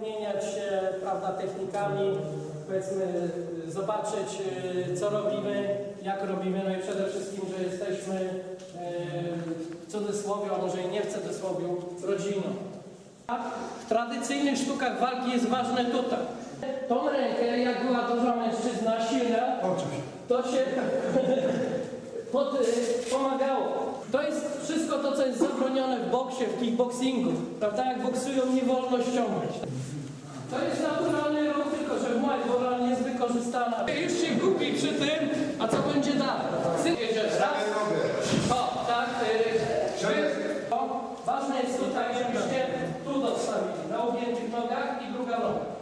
wymieniać się, prawda, technikami, powiedzmy, zobaczyć, y, co robimy, jak robimy, no i przede wszystkim, że jesteśmy y, w cudzysłowie, a może i nie w cudzysłowie, rodziną. A W tradycyjnych sztukach walki jest ważne tutaj. Tą rękę, jak była duża mężczyzna, silna, to się pod, y, pomagało. To jest wszystko to, co jest zabronione w boksie, w kickboxingu. Prawda? Jak boksują, nie wolno ściągać. To jest naturalny ruch, tylko że moja wola jest wykorzystana. Już się gubi przy tym, a co będzie dalej? Syn jedziesz, raz. O, tak. Y, wy- o, ważne jest tutaj, żebyście tu dostawili, na objętych nogach i druga noga.